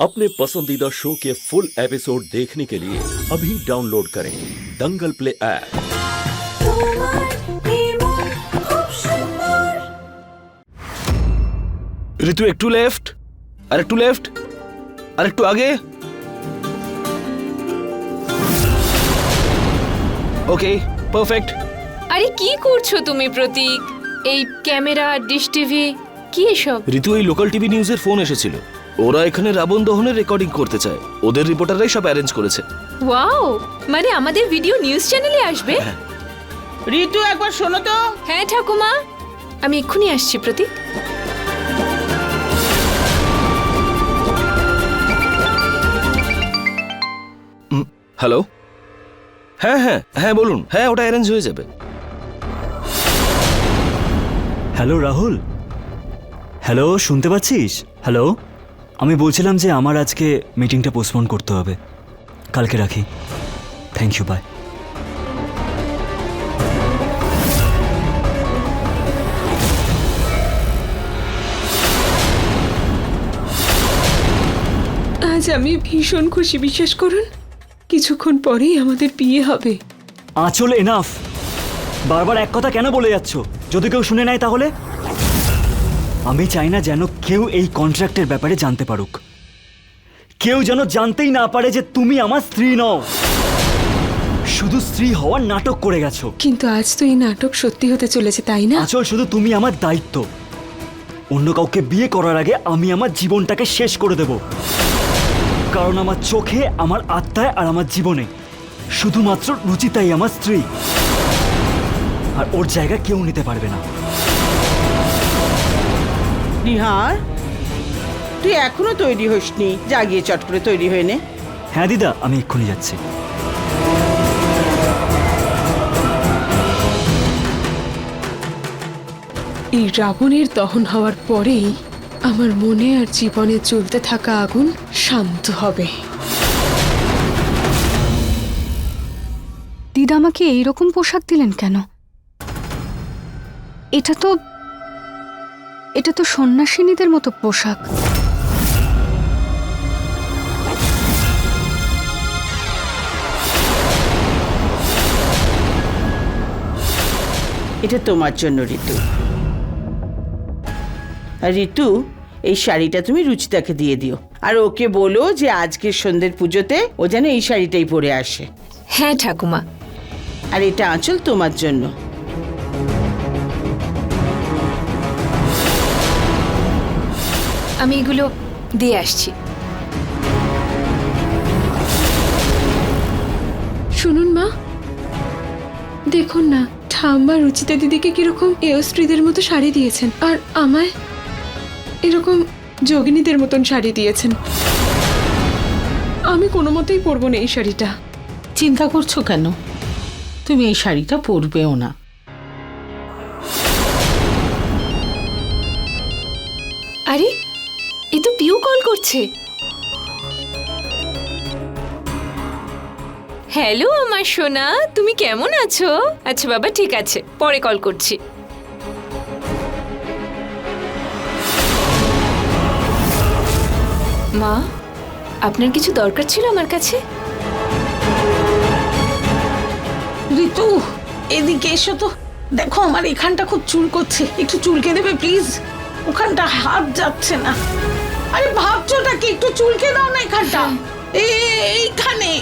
अपने पसंदीदा शो के फुल एपिसोड देखने के लिए अभी डाउनलोड करें दंगल प्ले ऐप তোমার নির্মল খুব সুন্দর ঋতু একটু লেফট আর একটু লেফট আর একটু আগে ওকে পারফেক্ট আরে কি করছো তুমি প্রতীক এই ক্যামেরা ডিশ টিভি কি এসব ঋতু এই লোকাল টিভি নিউজের ফোন এসেছিল ওরা এখানে রাবণ দহনের রেকর্ডিং করতে চায়। ওদের রিপোর্টাররাই সব অ্যারেঞ্জ করেছে। ওয়াও! মানে আমাদের ভিডিও নিউজ চ্যানেলে আসবে? ঋতু একবার শোনো তো। হ্যাঁ ঠাকুমা। আমি এক্ষুনি আসছি প্রতীক। হ্যালো হ্যাঁ হ্যাঁ হ্যাঁ বলুন। হ্যাঁ ওটা অ্যারেঞ্জ হয়ে যাবে। হ্যালো রাহুল। হ্যালো শুনতে পাচ্ছিস? হ্যালো আমি বলছিলাম যে আমার আজকে মিটিংটা পোস্টপোন করতে হবে। কালকে রাখি। থ্যাংক ইউ বাই আজ আমি ভীষণ খুশি বিশ্বাস করুন। কিছুক্ষণ পরেই আমাদের বিয়ে হবে। আঁচল এনাফ বারবার এক কথা কেন বলে যাচ্ছ? যদি কেউ শুনে নেয় তাহলে? আমি চাই না যেন কেউ এই কন্ট্রাক্টের ব্যাপারে জানতে পারুক। কেউ যেন জানতেই না পারে যে তুমি আমার স্ত্রী নও। শুধু স্ত্রী হওয়ার নাটক করে গেছো। কিন্তু আজ তো এই নাটক সত্যি হতে চলেছে তাই না? আচল শুধু তুমি আমার দায়িত্ব। অন্য কাউকে বিয়ে করার আগে আমি আমার জীবনটাকে শেষ করে দেব। কারণ আমার চোখে আমার আত্মায় আর আমার জীবনে শুধুমাত্র রুচিতাই আমার স্ত্রী। আর ওর জায়গা কেউ নিতে পারবে না। নিহার তুই এখনও তৈরি হসনি। জাগিয়ে চট করে তৈরি হয়ে নে। হ্যাঁ দিদা আমি এক্ষুনি যাচ্ছি। এই রাবণের দহন হওয়ার পরেই আমার মনে আর জীবনে চলতে থাকা আগুন শান্ত হবে। দিদা আমাকে এইরকম পোশাক দিলেন কেন? এটা তো এটা তো সন্ন্যাসিনীদের মতো পোশাক। এটা তোমার জন্য ঋতু। আর ঋতু এই শাড়িটা তুমি রুচিতাকে দিয়ে দিও। আর ওকে বলো যে আজকের সন্ধ্যের পুজোতে ও যেন এই শাড়িটাই পরে আসে। হ্যাঁ ঠাকুমা। আর এটা আঁচল তোমার জন্য। আমি এগুলো দিয়ে আসছি। শুনুন মা। দেখুন না ঠাম্মা রুচিতা দিদিকে কীরকম এও স্ত্রীদের মতো শাড়ি দিয়েছেন আর আমায় এরকম যোগিনীদের মতন শাড়ি দিয়েছেন। আমি কোনো মতেই পরবো না এই শাড়িটা। চিন্তা করছ কেন? তুমি এই শাড়িটা পরবেও না। করছে? হ্যালো আমার সোনা, তুমি কেমন আছো? আচ্ছা বাবা, ঠিক আছে, পরে কল করছি। মা, আপনার কিছু দরকার ছিল আমার কাছে? ঋতু, এদিকে এসো তো। দেখো, আমার এখানটা খুব চুল করছে। একটু চুলকে দেবে প্লিজ ওখানটা হাত যাচ্ছে না। আরে ভাবছোটা কি একটু চুলকে দাও না এখানটা। এ- এইখানে।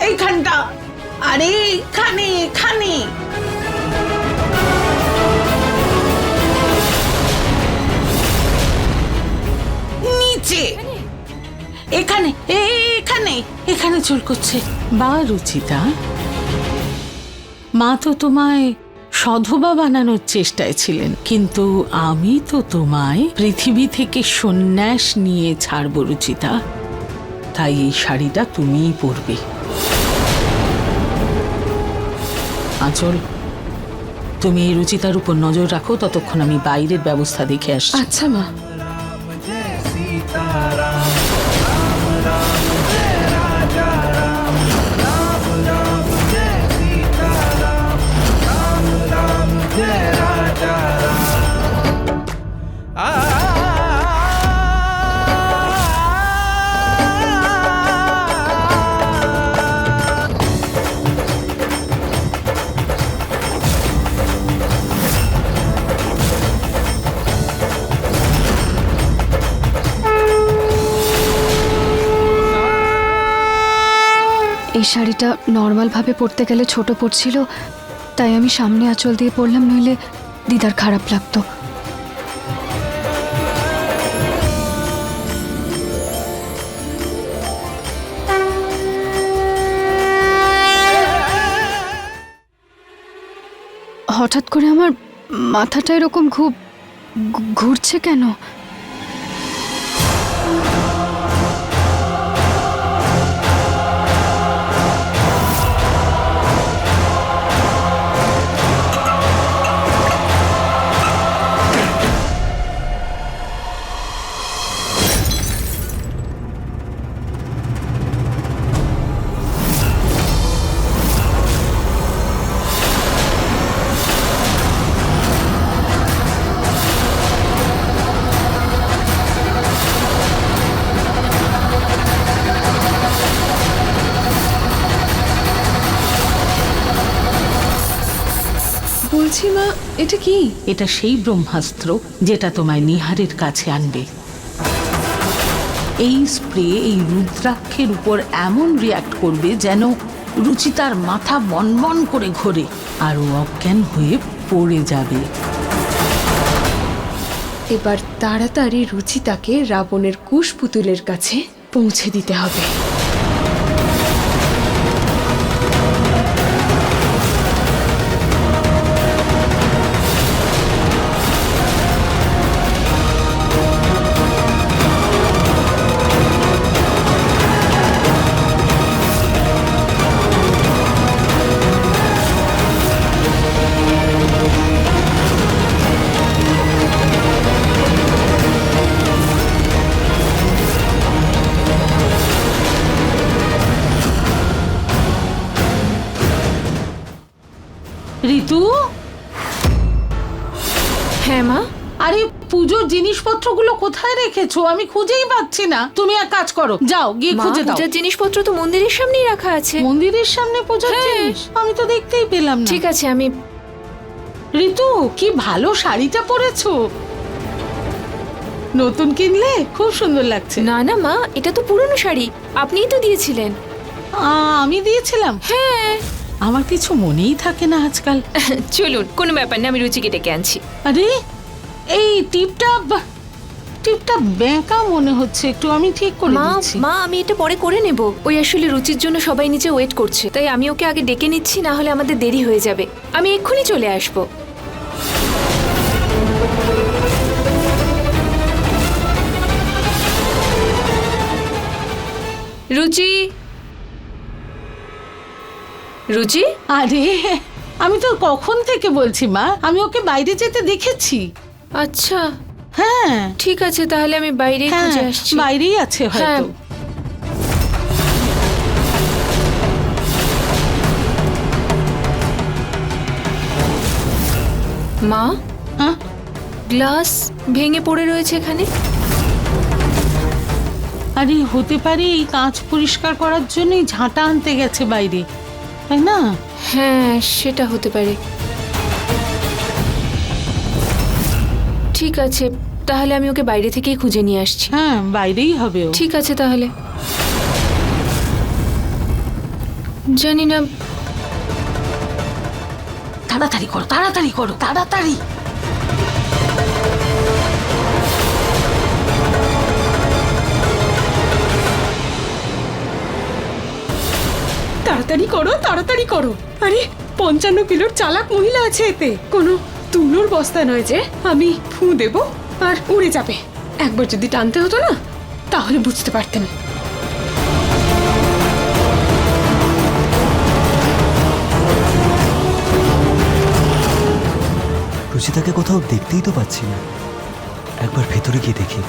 এইখানটা। আরে এখানে এখানে নিচে। এখানে এখানে। এখানে চুল করছে। বা রুচিতা মা তো তোমায় সধবা বানানোর চেষ্টায় ছিলেন। কিন্তু আমি তো তোমায় পৃথিবী থেকে সন্ন্যাস নিয়ে ছাড়ব, রুচিতা। তাই এই শাড়িটা তুমিই পরবে। আঁচল তুমি এই রুচিতার উপর নজর রাখো, ততক্ষণ আমি বাইরের ব্যবস্থা দেখে আসছি। আচ্ছা মা। শাড়িটা নর্মালভাবে পরতে গেলে ছোট পড়ছিল তাই আমি সামনে আঁচল দিয়ে পরলাম, নইলে দিদার খারাপ লাগতো। হঠাৎ করে আমার মাথাটা এরকম খুব ঘুরছে কেন? বলছি মা এটা কি? এটা সেই ব্রহ্মাস্ত্র যেটা তোমায় নিহারের কাছে আনবে। এই স্প্রে এই রুদ্রাক্ষের উপর এমন রিয়াক্ট করবে যেন রুচিতার মাথা বনবন করে ঘোরে আর ও অজ্ঞান হয়ে পড়ে যাবে। এবার তাড়াতাড়ি রুচিতাকে রাবণের কুশ পুতুলের কাছে পৌঁছে দিতে হবে। ঋতু হ্যাঁ মা। আরে পুজোর জিনিসপত্রগুলো কোথায় রেখেছো? আমি খুঁজেই পাচ্ছি না। তুমি এক কাজ করো। যাও গিয়ে খুঁজে দাও। পূজার জিনিসপত্র তো মন্দিরের সামনেই রাখা আছে। মন্দিরের সামনে পূজার হ্যাঁ। জিনিস? আমি তো দেখতেই পেলাম না। ঠিক আছে আমি ঋতু কি ভালো শাড়িটা পরেছো? নতুন কিনলে খুব সুন্দর লাগছে। না না মা এটা তো পুরনো শাড়ি। আপনিই তো দিয়েছিলেন। আমি দিয়েছিলাম। হ্যাঁ। আমার কিছু মনেই থাকে না আজকাল। চলুন কোনো ব্যাপার না আমি রুচিকে ডেকে আনছি। আরে এই টিপটা বা- টিপটা বেঁকা মনে হচ্ছে একটু আমি ঠিক করে মা দিচ্ছি। মা আমি এটা পরে করে নেব। ওই আসলে রুচির জন্য সবাই নিচে ওয়েট করছে তাই আমি ওকে আগে ডেকে নিচ্ছি না হলে আমাদের দেরি হয়ে যাবে। আমি এক্ষুনি চলে আসব। রুচি রুচি? আরে আমি তো কখন থেকে বলছি মা? আমি ওকে বাইরে যেতে দেখেছি। আচ্ছা। হ্যাঁ। ঠিক আছে তাহলে আমি বাইরে হ্যাঁ খুঁজে আসছি। বাইরেই আছে হ্যাঁ। হয়তো। মা? হ্যাঁ? গ্লাস ভেঙে পড়ে রয়েছে এখানে? আরে হতে পারে এই কাঁচ পরিষ্কার করার জন্যই ঝাঁটা আনতে গেছে বাইরে। তাই না? হ্যাঁ সেটা হতে পারে। ঠিক আছে তাহলে আমি ওকে বাইরে থেকেই খুঁজে নিয়ে আসছি। হ্যাঁ বাইরেই হবে ও। ঠিক আছে তাহলে। জানি না। তাড়াতাড়ি করো তাড়াতাড়ি করো তাড়াতাড়ি। তাড়াতাড়ি করো তাড়াতাড়ি করো। আরে, পঞ্চান্ন কিলোর চালাক মহিলা আছে এতে। কোনো তুলোর বস্তা নয় যে, আমি ফু দেব আর উড়ে যাবে। একবার যদি টানতে হতো না, তাহলে বুঝতে পারতেন। রুচিতাকে কোথাও দেখতেই তো পাচ্ছি না। একবার ভেতরে গিয়ে দেখি।